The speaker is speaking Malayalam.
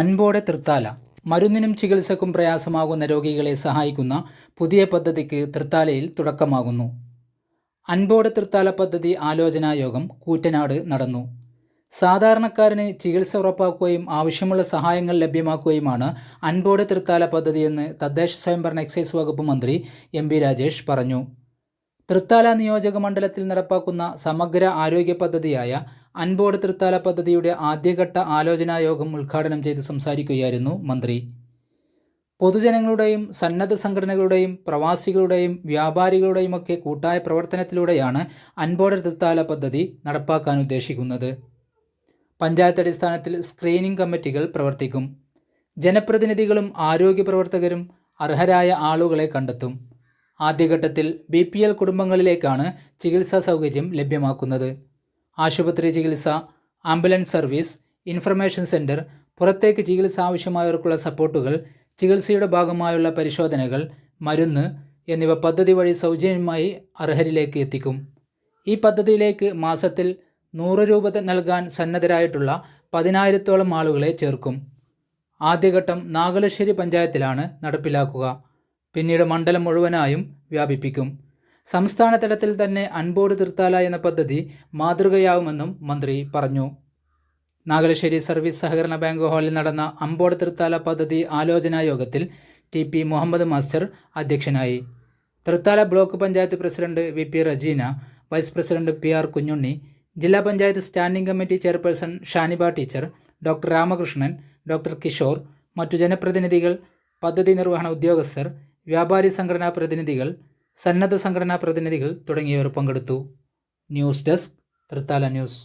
അൻപോടെ തൃത്താല. മരുന്നിനും ചികിത്സക്കും പ്രയാസമാകുന്ന രോഗികളെ സഹായിക്കുന്ന പുതിയ പദ്ധതിക്ക് തൃത്താലയിൽ തുടക്കമാകുന്നു. അൻപോടെ തൃത്താല പദ്ധതി ആലോചനാ യോഗം കൂറ്റനാട് നടന്നു. സാധാരണക്കാരന് ചികിത്സ ഉറപ്പാക്കുകയും ആവശ്യമുള്ള സഹായങ്ങൾ ലഭ്യമാക്കുകയുമാണ് അൻപോടെ തൃത്താല പദ്ധതിയെന്ന് തദ്ദേശ സ്വയംഭരണ എക്സൈസ് വകുപ്പ് മന്ത്രി എം പി രാജേഷ് പറഞ്ഞു. തൃത്താല നിയോജക മണ്ഡലത്തിൽ നടപ്പാക്കുന്ന സമഗ്ര ആരോഗ്യ പദ്ധതിയായ അൻപോട് തൃത്താല പദ്ധതിയുടെ ആദ്യഘട്ട ആലോചനാ യോഗം ഉദ്ഘാടനം ചെയ്ത് സംസാരിക്കുകയായിരുന്നു മന്ത്രി. പൊതുജനങ്ങളുടെയും സന്നദ്ധ സംഘടനകളുടെയും പ്രവാസികളുടെയും വ്യാപാരികളുടെയും ഒക്കെ കൂട്ടായ പ്രവർത്തനത്തിലൂടെയാണ് അൻപോട് തൃത്താല പദ്ധതി നടപ്പാക്കാൻ ഉദ്ദേശിക്കുന്നത്. പഞ്ചായത്ത് അടിസ്ഥാനത്തിൽ സ്ക്രീനിംഗ് കമ്മിറ്റികൾ പ്രവർത്തിക്കും. ജനപ്രതിനിധികളും ആരോഗ്യ പ്രവർത്തകരും അർഹരായ ആളുകളെ കണ്ടെത്തും. ആദ്യഘട്ടത്തിൽ ബി പി എൽ കുടുംബങ്ങളിലേക്കാണ് ചികിത്സാ സൗകര്യം ലഭ്യമാക്കുന്നത്. ആശുപത്രി ചികിത്സ ആംബുലൻസ് സർവീസ് ഇൻഫർമേഷൻ സെന്റർ പുറത്തേക്ക് ചികിത്സ ആവശ്യമായവർക്കുള്ള സപ്പോർട്ടുകൾ ചികിത്സയുടെ ഭാഗമായുള്ള പരിശോധനകൾ മരുന്ന് എന്നിവ പദ്ധതി വഴി സൗജന്യമായി അർഹരിലേക്ക് എത്തിക്കും. ഈ പദ്ധതിയിലേക്ക് മാസത്തിൽ നൂറ് രൂപ നൽകാൻ സന്നദ്ധരായിട്ടുള്ള പതിനായിരത്തോളം ആളുകളെ ചേർക്കും. ആദ്യഘട്ടം നാഗലശ്ശേരി പഞ്ചായത്തിലാണ് നടപ്പിലാക്കുക. പിന്നീട് മണ്ഡലം മുഴുവനായും വ്യാപിപ്പിക്കും. സംസ്ഥാന തലത്തിൽ തന്നെ അൺബോർഡ് തീർത്താല എന്ന പദ്ധതി മാതൃകയാവുമെന്നും മന്ത്രി പറഞ്ഞു. നാഗലശ്ശേരി സർവീസ് സഹകരണ ബാങ്ക് ഹാളിൽ നടന്ന അമ്പോർഡ് തൃത്താല പദ്ധതി ആലോചനാ യോഗത്തിൽ ടി പി മുഹമ്മദ് മാസ്റ്റർ അധ്യക്ഷനായി. Thrithala block panchayat president V P Rajeena vice president P R Kunhunni ജില്ലാ panchayat standing committee chairperson Shaniba teacher doctor Ramakrishnan doctor Kishore മറ്റു ജനപ്രതിനിധികൾ പദ്ധതി നിർവഹണ ഉദ്യോഗസ്ഥർ വ്യാപാരി സംഘടനാ പ്രതിനിധികൾ സന്നദ്ധ സംഘടനാ പ്രതിനിധികൾ തുടങ്ങിയവർ പങ്കെടുത്തു. News desk Thrithala news.